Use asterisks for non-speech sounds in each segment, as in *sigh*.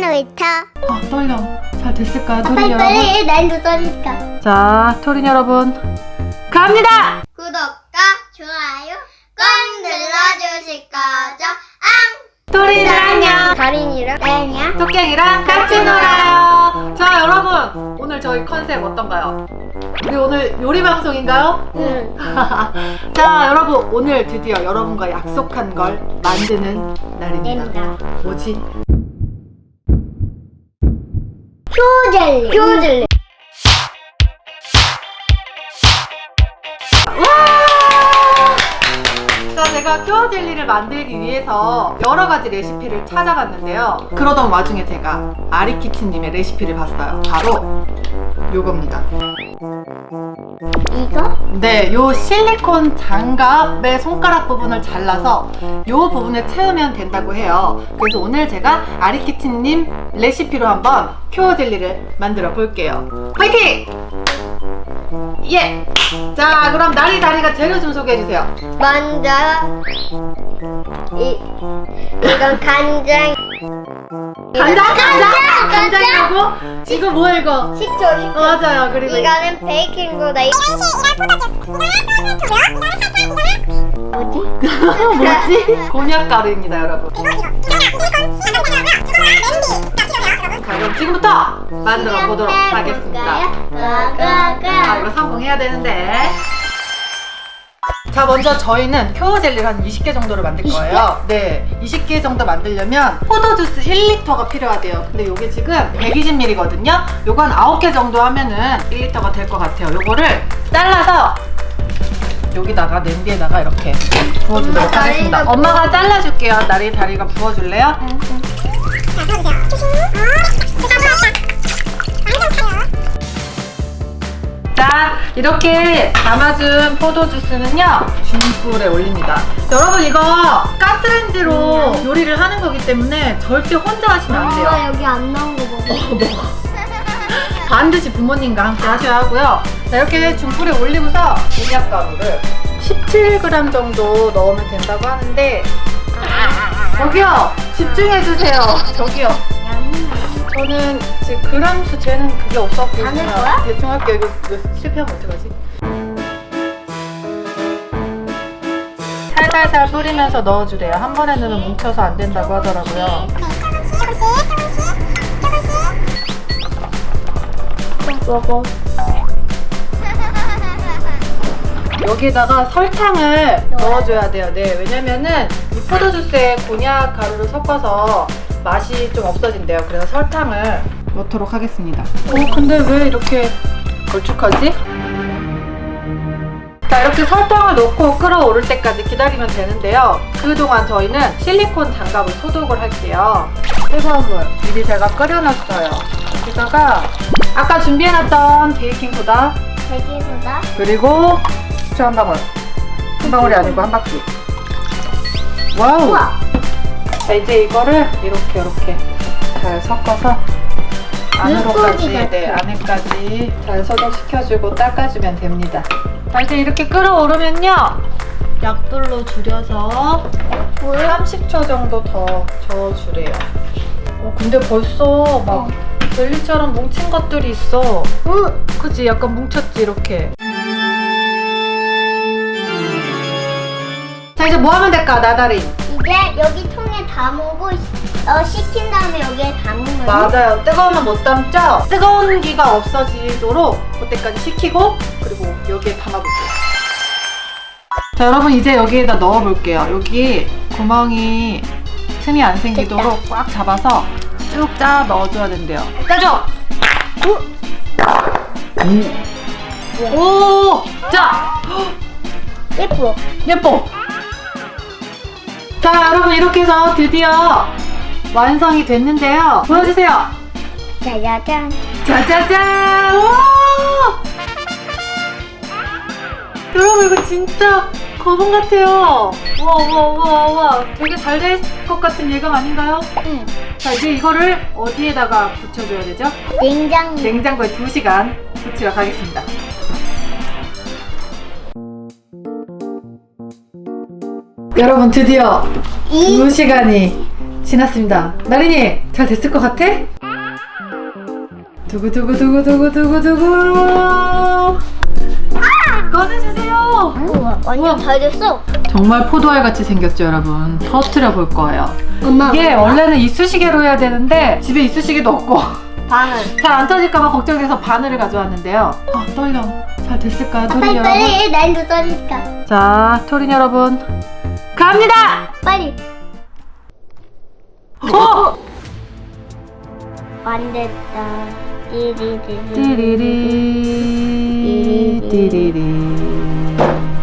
놀이터. 아 떨려. 잘 됐을까요, 토린 빨리 여러분? 빨리 날도 떠니까. 자, 토린 여러분 갑니다. 구독과 좋아요 꼭 눌러주실 거죠? 앙! 토린 안녕. 다린이랑 안녕. 토깽이랑 같이 놀아요. 자, 여러분 오늘 저희 컨셉 어떤가요? 우리 오늘 요리 방송인가요? 응. *laughs* 자, 여러분 오늘 드디어 여러분과 약속한 걸 만드는 날입니다. 뭐지? 표젤리. 표 자, 제가 큐어 젤리를 만들기 위해서 여러 가지 레시피를 찾아봤는데요. 그러던 와중에 제가 아리키친님의 레시피를 봤어요. 바로 요겁니다. 이거? 네, 요 실리콘 장갑의 손가락 부분을 잘라서 요 부분을 채우면 된다고 해요. 그래서 오늘 제가 아리키친님 레시피로 한번 큐어 젤리를 만들어 볼게요. 화이팅! 예! 자, 그럼 나리 다리가 재료 좀 소개해 주세요. 먼저 이 이건 간장. 간장, 간장, 간장. 간장이라고? 이거 뭐야 이거? 식초 어, 식초. 맞아요. 그리고 이거는 베이킹 소다. 이- 뭐지? 뭐지? 곤약 가루입니다, 여러분. 자, 그럼 지금부터 만들어 보도록 하겠습니다. 아. 이거 성공해야 되는데. 자, 먼저 저희는 큐어 젤리를 한 20개 정도를 만들 거예요. 네, 20개 정도 만들려면 포도주스 1리터가 필요하대요. 근데 이게 지금 120ml거든요. 요거 한 9개 정도 하면은 1리터가 될 것 같아요. 요거를 잘라서 여기다가 냄비에다가 이렇게 부어주도록 엄마 하겠습니다. 엄마가 잘라줄게요. 나리 다리가 부어줄래요? 자, 이렇게 담아준 포도주스는요, 중불에 올립니다. 여러분, 이거 가스레인지로 요리를 하는 거기 때문에 절대 혼자 하시면 안 돼요. 엄마 여기 안 나온 거 먹어. 반드시 부모님과 함께 하셔야 하고요. 자, 이렇게 중불에 올리고서 곤약 가루를 17g 정도 넣으면 된다고 하는데, 저기요, 집중해주세요. 저기요. 저는 지금 그람수 재는 그게 없었고 안할 그냥 거야? 대충 할게요. 이거, 이거 실패하면 어떡하지? 살살살 뿌리면서 넣어주래요. 한 번에 넣으면 뭉쳐서 안 된다고 하더라고요. 먹어. 여기다가 설탕을 넣어줘야 돼요. 네, 왜냐면은 이 포도주스에 곤약 가루를 섞어서 맛이 좀 없어진대요. 그래서 설탕을 넣도록 하겠습니다. 어, 근데 왜 이렇게 걸쭉하지? 자, 이렇게 설탕을 넣고 끓어오를 때까지 기다리면 되는데요. 그동안 저희는 실리콘 장갑을 소독을 할게요. 뜨거운 물 미리 제가 끓여놨어요. 여기다가 아까 준비해놨던 베이킹소다 대기소다. 그리고 후추 한 방울. 한 방울이 아니고 한 바퀴. 와우. 우와. 자, 이제 이거를 이렇게 이렇게 잘 섞어서 안으로까지, 물고기 네, 같아. 안에까지 잘 소독시켜주고 닦아주면 됩니다. 자, 이제 이렇게 끓어오르면요. 약불로 줄여서 물 30초 정도 더 저어주래요. 어, 근데 벌써 막 어. 젤리처럼 뭉친 것들이 있어. 응. 그치? 약간 뭉쳤지, 이렇게. 이제 뭐 하면 될까, 나다리? 이제 여기 통에 담으고 어, 식힌 다음에 여기에 담으면 맞아요. 뜨거우면 못 담죠? 뜨거운 기가 없어지도록 그때까지 식히고, 그리고 여기에 담아볼게요. 자, 여러분, 이제 여기에다 넣어볼게요. 여기 구멍이 틈이 안 생기도록 꽉 잡아서 쭉 짜 넣어줘야 된대요. 짜줘! 오! 자! 예뻐. 예뻐. 자, 여러분 이렇게 해서 드디어 완성이 됐는데요. 보여주세요. 짜자잔. 짜자잔! 와! 여러분 이거 진짜 거북 같아요. 와, 와, 와, 와. 되게 잘 될 것 같은 예감 아닌가요? 응. 자, 이제 이거를 어디에다가 붙여줘야 되죠? 냉장. 냉장고에 2시간 붙이러 가겠습니다. 여러분 드디어 이 2시간이 지났습니다. 나린이 잘 됐을 것 같아? 두구 두구 두구 두구 두구 두구 꺼내주세요. 우와, 완전 잘 됐어. 정말 포도알 같이 생겼죠, 여러분. 터트려 볼 거예요. 엄마. 이게 원래는 이쑤시개로 해야 되는데 집에 이쑤시개도 없고 반은. *laughs* 잘안 터질까봐 걱정돼서 바늘을 가져왔는데요. 아 떨려. 잘 됐을까요, 토린 빨리 여러분? 빨리 난도 떨릴까. 자, 토린 여러분 갑니다. 빨리. 어! 안 됐다. 띠리리리. 띠리리 띠리리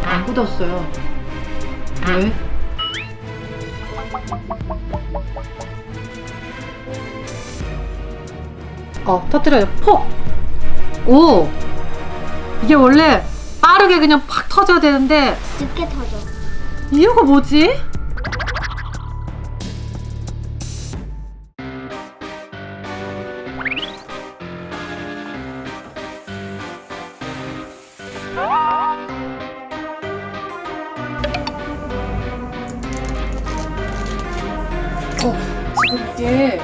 안 굳었어요. 왜? 어 터뜨려요. 폭. 오. 이게 원래 빠르게 그냥 팍 터져야 되는데 늦게 터져. 이유가 뭐지? 어, 지금 이게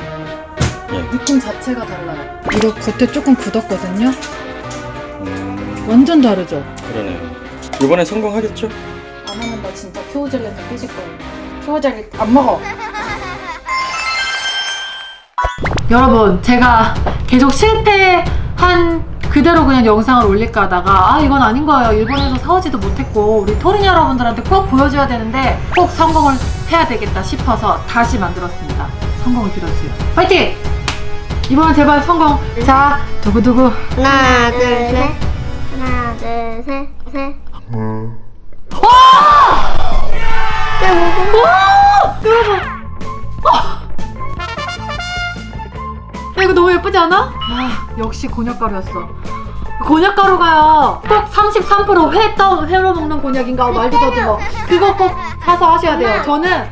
예. 느낌 자체가 달라요. 이거 겉에 조금 굳었거든요. 음, 완전 다르죠? 그러네요. 이번엔 성공하겠죠? 안 하면 나 진짜 큐어젤리한테 삐질 거예요. 큐어젤리 안 먹어. *laughs* 여러분, 제가 계속 실패한 그대로 그냥 영상을 올릴까 하다가 아 이건 아닌 거예요. 일본에서 사오지도 못했고 우리 토린 여러분들한테 꼭 보여줘야 되는데 꼭 성공을 해야 되겠다 싶어서 다시 만들었습니다. 성공을 빌어주세요. 파이팅! 이번엔 제발 성공. 자, 두구두구. 하나, 둘, 셋. 하나, 둘, 셋, 셋. 여러분. 야, 이거 너무 예쁘지 않아? 아, 역시 곤약가루였어. 곤약가루가요. 꼭 33% 회, 떠, 회로 먹는 곤약인가 말도 더듬어 그거 꼭 사서 하셔야 돼요. 저는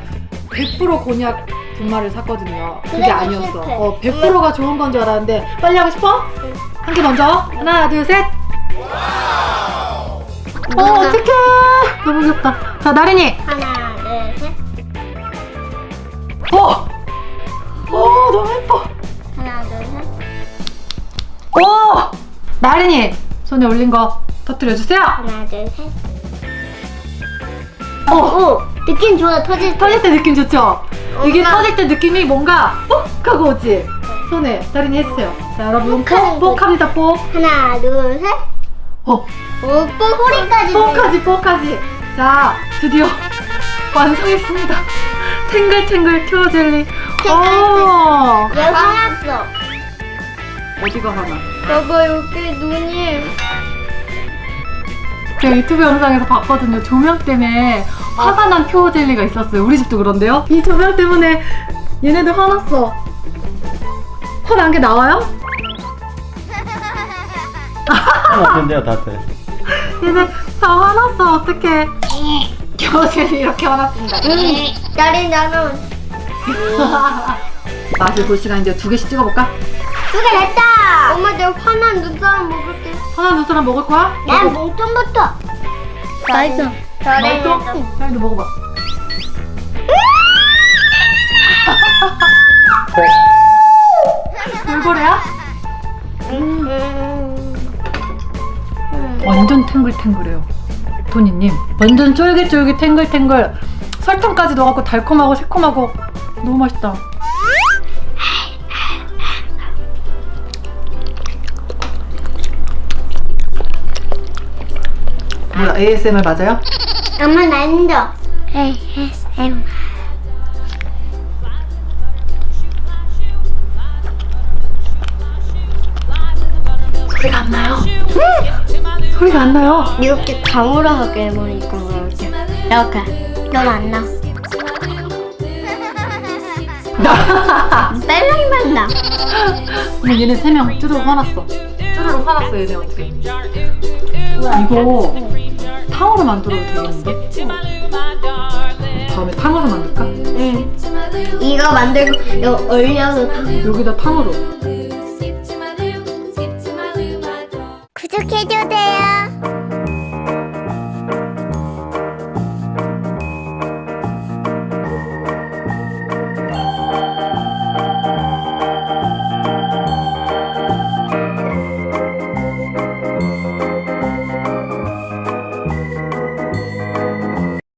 100% 곤약 분말을 샀거든요. 그게 아니었어. 어, 100%가 좋은 건 줄 알았는데 빨리 하고 싶어? 한 개 먼저. 하나, 둘, 셋. 어, 어떡해. 너무 귀엽다. 자, 나린이. 하나, 둘, 셋. 어! 어, 너무 예뻐. 하나, 둘, 셋. 오! 나린이 손에 올린 거 터뜨려 주세요. 하나, 둘, 셋. 어, 오, 느낌 좋아. 터질 때. 터질 때 느낌 좋죠? 이게 엄마. 터질 때 느낌이 뭔가 뽁 하고 오지? 손에 나린이 해주세요. 자, 여러분 뽁하는 뽁, 뽁 합니다, 뽁. 하나, 둘, 셋. 어, 오, 뽀 소리까지. 뽁하지, 뽁하지. 자, 드디어 완성했습니다. 탱글탱글 큐어 젤리. 어, 얘 화났어. 어디가 하나? 저거 여기 눈이. 제가 유튜브 영상에서 봤거든요. 조명 때문에 화가 난 큐어 젤리가 있었어요. 우리 집도 그런데요. 이 조명 때문에 얘네들 화났어. 화난 게 나와요? 안 된대요, 다들. 얘네 다 화났어. 어떡해. 젤리 이렇게 화났습니다. 나리 나는 맛을 볼 시간인데 두 개씩 찍어볼까? 두개 됐다. 엄마 내가 화난 눈사람 먹을게. 하나 두 사람 먹을 거야? 난 몽통부터. 맛있어. 맛있어? 나도 먹어봐. 돌고래야? *laughs* 완전 탱글탱글해요. 토니님. 완전 쫄깃쫄깃 탱글탱글. 설탕까지 넣어갖고 달콤하고 새콤하고 너무 맛있다. 뭐야 ASMR 맞아요? 엄마 난도. ASM. 소리가 소리가 안 나요. 이렇게 가물하게 해보니까 그렇게. 이렇게. 넌안 나. *laughs* 뺄랑만 나. 근데 얘네 세 명 쭈르륵 화났어. 쭈르륵 화났어 얘네 어떻게? 이거 탕으로 만들어도 되겠는데? 다음에 탕으로 만들까? 응. 이거 만들고 이거 얼려서 다. 여기다 탕으로.